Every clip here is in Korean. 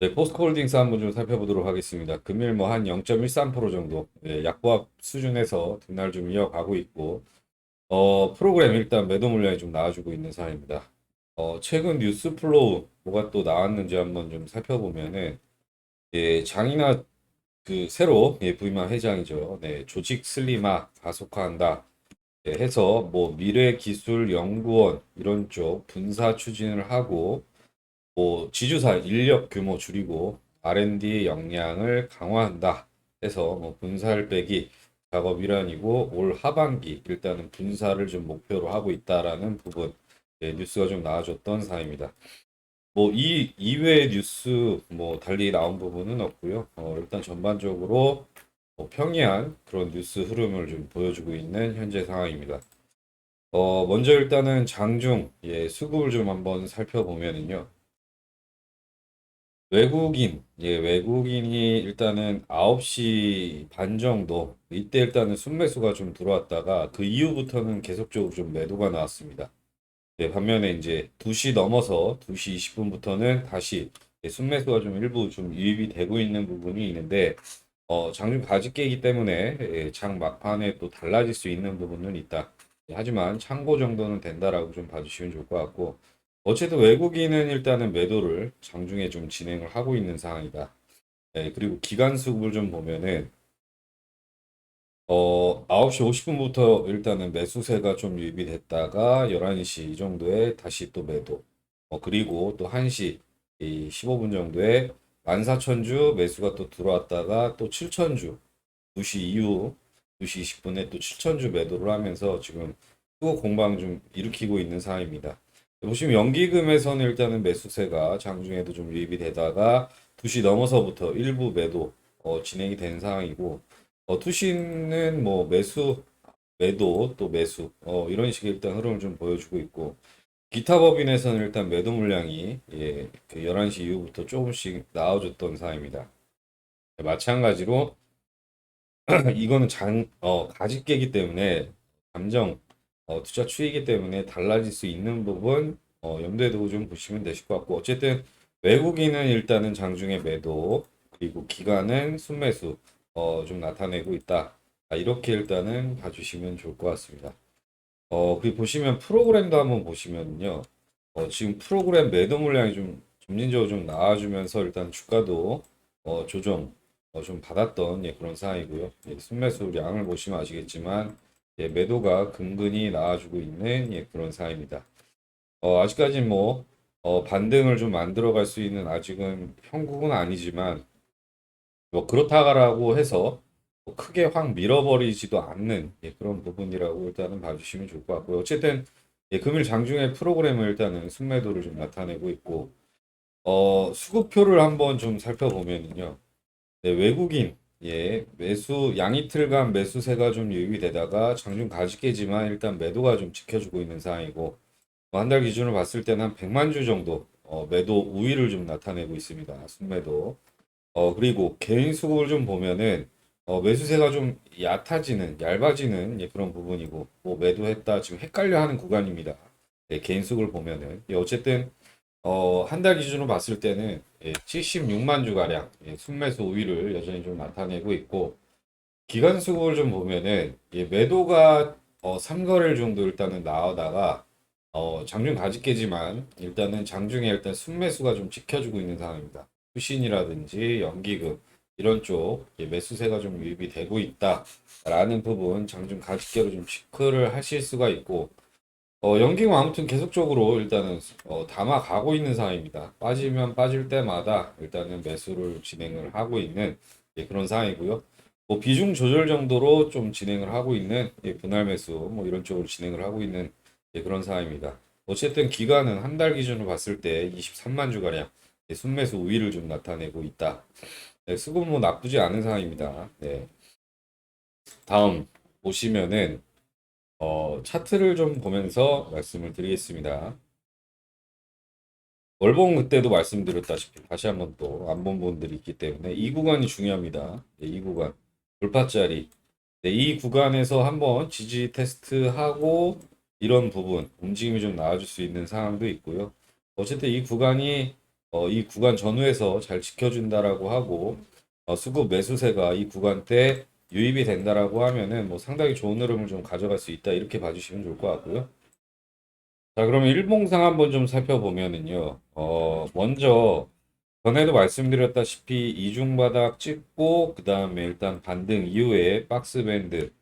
네, 포스코홀딩스 한번 좀 살펴보도록 하겠습니다. 금일 뭐 한 0.13% 정도 예, 약보합 수준에서 등락을 좀 이어가고 있고 어, 프로그램 일단 매도 물량이 좀 나와주고 있는 상황입니다. 어, 최근 뉴스 플로우 뭐가 또 나왔는지 한번 좀 살펴보면은 예, 장이나 그 새로 예, 부임한 회장이죠. 네, 조직 슬림화 가속화한다. 예, 해서 뭐 미래 기술 연구원 이런 쪽 분사 추진을 하고 뭐 지주사 인력 규모 줄이고 R&D 역량을 강화한다 해서 뭐 분사를 빼기 작업 일환이고 올 하반기 일단은 분사를 좀 목표로 하고 있다라는 부분 예, 뉴스가 좀 나와줬던 사항입니다. 뭐 이 이외의 뉴스 뭐 달리 나온 부분은 없고요. 어, 일단 전반적으로 뭐 평이한 그런 뉴스 흐름을 좀 보여주고 있는 현재 상황입니다. 어, 먼저 일단은 장중 예, 수급을 좀 한번 살펴보면은요. 외국인, 예, 외국인이 일단은 9시 반 정도, 이때 일단은 순매수가 좀 들어왔다가 그 이후부터는 계속적으로 좀 매도가 나왔습니다. 예, 반면에 이제 2시 넘어서 2시 20분부터는 다시 예, 순매수가 좀 일부 좀 유입이 되고 있는 부분이 있는데, 어, 장중 가직계이기 때문에 예, 장 막판에 또 달라질 수 있는 부분은 있다. 예, 하지만 참고 정도는 된다라고 좀 봐주시면 좋을 것 같고, 어쨌든 외국인은 일단은 매도를 장중에 좀 진행을 하고 있는 상황이다. 네, 그리고 기간 수급을 좀 보면은 어 9시 50분부터 일단은 매수세가 좀 유입이 됐다가 11시 이 정도에 다시 또 매도. 어 그리고 또 1시 이 15분 정도에 14,000주 매수가 또 들어왔다가 또 7,000주 2시 이후 2시 20분에 또 7,000주 매도를 하면서 지금 수급 공방 좀 일으키고 있는 상황입니다. 보시면 연기금에서는 일단은 매수세가 장중에도 좀 유입이 되다가 2시 넘어서부터 일부 매도 어, 진행이 된 상황이고 어, 투시는 뭐 매수 매도 또 매수 어, 이런 식의 일단 흐름을 좀 보여주고 있고 기타 법인에서는 일단 매도 물량이 예, 그 11시 이후부터 조금씩 나와줬던 상황입니다. 마찬가지로 이거는 장, 어, 가집계이기 때문에 감정 어, 투자 추이기 때문에 달라질 수 있는 부분 어, 염두에 두고 좀 보시면 되실 것 같고 어쨌든 외국인은 일단은 장중에 매도 그리고 기간은 순매수 어, 좀 나타내고 있다. 아, 이렇게 일단은 봐주시면 좋을 것 같습니다. 어, 그리고 보시면 프로그램도 한번 보시면요. 어, 지금 프로그램 매도 물량이 좀 점진적으로 좀 나와주면서 일단 주가도 어, 조정 어, 좀 받았던 예, 그런 상황이고요. 예, 순매수 량을 보시면 아시겠지만 예, 매도가 근근히 나와주고 있는 예, 그런 상황입니다. 어, 아직까지 뭐 어, 반등을 좀 만들어갈 수 있는 아직은 형국은 아니지만 뭐 그렇다라고 해서 뭐 크게 확 밀어버리지도 않는 예, 그런 부분이라고 일단은 봐주시면 좋을 것 같고요. 어쨌든 예, 금일 장중에 프로그램을 일단은 순매도를 좀 나타내고 있고 어, 수급표를 한번 좀 살펴보면요. 네, 외국인 예, 매수 양이틀간 매수세가 좀 유입이 되다가 장중 가직계지만 일단 매도가 좀 지켜주고 있는 상황이고 한 달 기준으로 봤을 때는 한 100만 주 정도 어, 매도 우위를 좀 나타내고 있습니다. 순매도. 어, 그리고 개인 수급을 좀 보면은 어, 매수세가 좀 얕아지는, 얇아지는 예, 그런 부분이고 뭐 매도했다 지금 헷갈려 하는 구간입니다. 예, 개인 수급을 보면은 예, 어쨌든 어, 한 달 기준으로 봤을 때는 예, 76만 주 가량 예, 순매수 우위를 여전히 좀 나타내고 있고 기간 수급을 좀 보면은 예, 매도가 어, 3거래일 정도 일단은 나오다가 어, 장중 가직계지만 일단은 장중에 일단 순매수가 좀 지켜주고 있는 상황입니다. 수신이라든지 연기금 이런 쪽 예, 매수세가 좀 유입이 되고 있다라는 부분 장중 가직계로 좀 체크를 하실 수가 있고 어, 연기금 아무튼 계속적으로 일단은 어, 담아 가고 있는 상황입니다. 빠지면 빠질 때마다 일단은 매수를 진행을 하고 있는 예, 그런 상황이고요. 뭐 비중 조절 정도로 좀 진행을 하고 있는 예, 분할 매수 뭐 이런 쪽으로 진행을 하고 있는 예, 그런 상황입니다. 어쨌든 기간은 한 달 기준으로 봤을 때 23만 주가량 예, 순매수 우위를 좀 나타내고 있다. 네, 수급 뭐 나쁘지 않은 상황입니다. 네. 다음 보시면은 어, 차트를 좀 보면서 말씀을 드리겠습니다. 월봉 그때도 말씀드렸다시피 다시 한번 또 안 본 분들이 있기 때문에 이 구간이 중요합니다. 네, 이 구간 돌파자리 네, 이 구간에서 한번 지지 테스트하고 이런 부분 움직임이 좀 나와줄 수 있는 상황도 있고요. 어쨌든 이 구간이 어, 이 구간 전후에서 잘 지켜준다라고 하고 어, 수급 매수세가 이 구간 때 유입이 된다라고 하면은 뭐 상당히 좋은 흐름을 좀 가져갈 수 있다 이렇게 봐주시면 좋을 것 같고요. 자, 그러면 일봉상 한번 좀 살펴보면은요. 어, 먼저 전에도 말씀드렸다시피 이중바닥 찍고 그 다음에 일단 반등 이후에 박스 밴드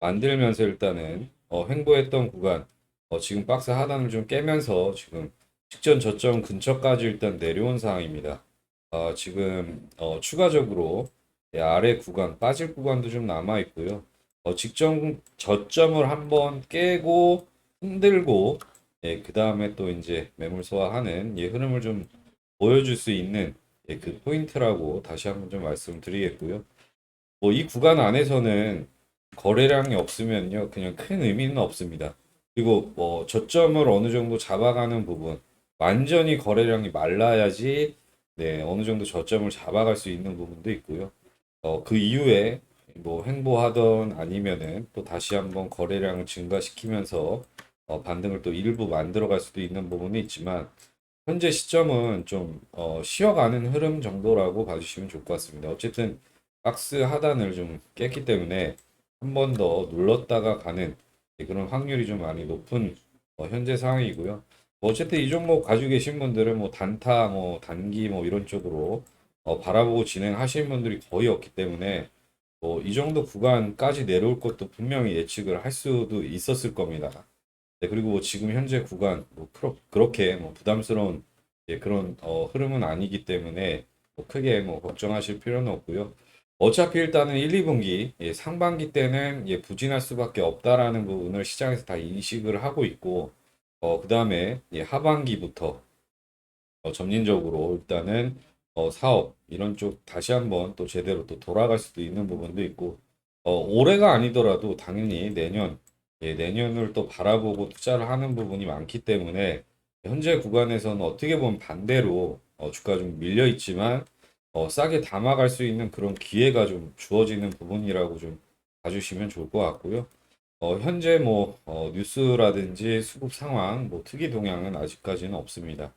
만들면서 일단은 어, 횡보했던 구간 어, 지금 박스 하단을 좀 깨면서 지금 직전 저점 근처까지 일단 내려온 상황입니다. 어, 지금 어, 추가적으로 예, 아래 구간 빠질 구간도 좀 남아 있고요. 어, 직전 저점을 한번 깨고 흔들고 예, 그 다음에 또 이제 매물 소화하는 예, 흐름을 좀 보여줄 수 있는 예, 그 포인트라고 다시 한번 좀 말씀드리겠고요. 뭐 이 구간 안에서는 거래량이 없으면요, 그냥 큰 의미는 없습니다. 그리고 뭐 저점을 어느 정도 잡아가는 부분, 완전히 거래량이 말라야지 네, 어느 정도 저점을 잡아갈 수 있는 부분도 있고요. 어, 그 이후에 뭐 횡보하던 아니면은 또 다시 한번 거래량을 증가시키면서 어, 반등을 또 일부 만들어 갈 수도 있는 부분이 있지만 현재 시점은 좀 어, 쉬어가는 흐름 정도라고 봐주시면 좋을 것 같습니다. 어쨌든 박스 하단을 좀 깼기 때문에 한 번 더 눌렀다가 가는 예, 그런 확률이 좀 많이 높은 어, 현재 상황이고요. 뭐 어쨌든 이 종목 가지고 계신 분들은 뭐 단타, 뭐 단기 뭐 이런 쪽으로 어, 바라보고 진행하시는 분들이 거의 없기 때문에 뭐이 정도 구간까지 내려올 것도 분명히 예측을 할 수도 있었을 겁니다. 네, 그리고 뭐 지금 현재 구간 뭐 그렇, 그렇게 뭐 부담스러운 예, 그런 어, 흐름은 아니기 때문에 뭐 크게 뭐 걱정하실 필요는 없고요. 어차피 일단은 1, 2분기 예, 상반기 때는 예, 부진할 수밖에 없다라는 부분을 시장에서 다 인식을 하고 있고 어, 그 다음에 예, 하반기부터 어, 점진적으로 일단은 어, 사업 이런 쪽 다시 한번 또 제대로 또 돌아갈 수도 있는 부분도 있고 어, 올해가 아니더라도 당연히 내년 예, 내년을 또 바라보고 투자를 하는 부분이 많기 때문에 현재 구간에서는 어떻게 보면 반대로 어, 주가 좀 밀려 있지만 어, 싸게 담아갈 수 있는 그런 기회가 좀 주어지는 부분이라고 좀 봐주시면 좋을 것 같고요. 어, 현재 뭐 어, 뉴스라든지 수급 상황, 뭐 특이 동향은 아직까지는 없습니다.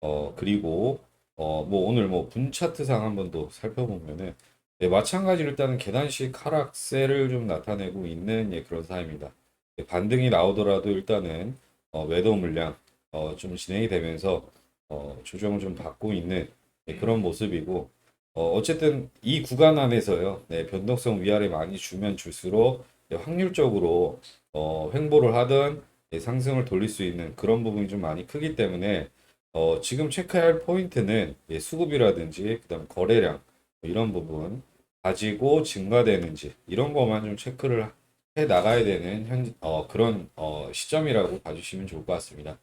어, 그리고 어, 뭐 오늘 뭐 분 차트상 한번 더 살펴보면은 네, 마찬가지로 일단은 계단식 하락세를 좀 나타내고 있는 예, 그런 사입니다. 네, 반등이 나오더라도 일단은 어, 매도 물량 어, 좀 진행이 되면서 어, 조정을 좀 받고 있는 예, 그런 모습이고 어, 어쨌든 이 구간 안에서요 네, 변동성 위아래 많이 주면 줄수록 예, 확률적으로 어, 횡보를 하든 예, 상승을 돌릴 수 있는 그런 부분이 좀 많이 크기 때문에 어, 지금 체크해야 할 포인트는 예, 수급이라든지 그다음 거래량 뭐 이런 부분 가지고 증가되는지 이런 것만 좀 체크를 해 나가야 되는 현, 어, 그런 어, 시점이라고 봐주시면 좋을 것 같습니다.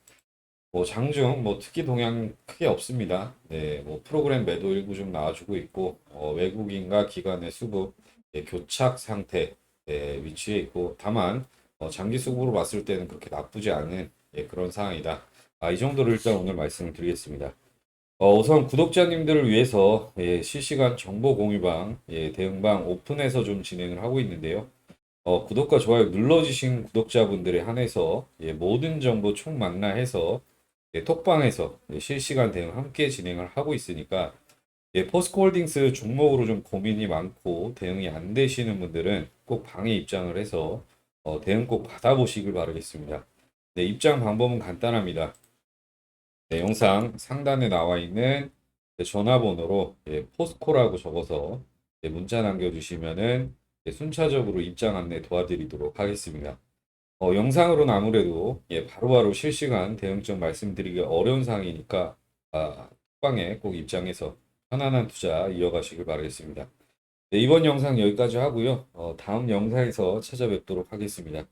뭐 장중 뭐 특히 동향 크게 없습니다. 네, 뭐 프로그램 매도 일부 좀 나와주고 있고 어, 외국인과 기관의 수급 예, 교착 상태 예, 위치에 있고 다만 어, 장기 수급으로 봤을 때는 그렇게 나쁘지 않은 예, 그런 상황이다. 아, 이 정도로 일단 오늘 말씀을 드리겠습니다. 어, 우선 구독자님들을 위해서 예, 실시간 정보 공유방 예, 대응방 오픈해서 좀 진행을 하고 있는데요. 어, 구독과 좋아요 눌러주신 구독자분들에 한해서 예, 모든 정보 총망라해서 예, 톡방에서 예, 실시간 대응 함께 진행을 하고 있으니까 예, 포스코홀딩스 종목으로 좀 고민이 많고 대응이 안 되시는 분들은 꼭 방에 입장을 해서 어, 대응 꼭 받아보시길 바라겠습니다. 네, 입장 방법은 간단합니다. 네, 영상 상단에 나와 있는 네, 전화번호로 예, 포스코라고 적어서 예, 문자 남겨주시면은 예, 순차적으로 입장 안내 도와드리도록 하겠습니다. 어, 영상으로는 아무래도 예, 바로바로 실시간 대응점 말씀드리기 어려운 상황이니까 아, 방에 꼭 입장해서 편안한 투자 이어가시길 바라겠습니다. 네, 이번 영상 여기까지 하고요. 어, 다음 영상에서 찾아뵙도록 하겠습니다.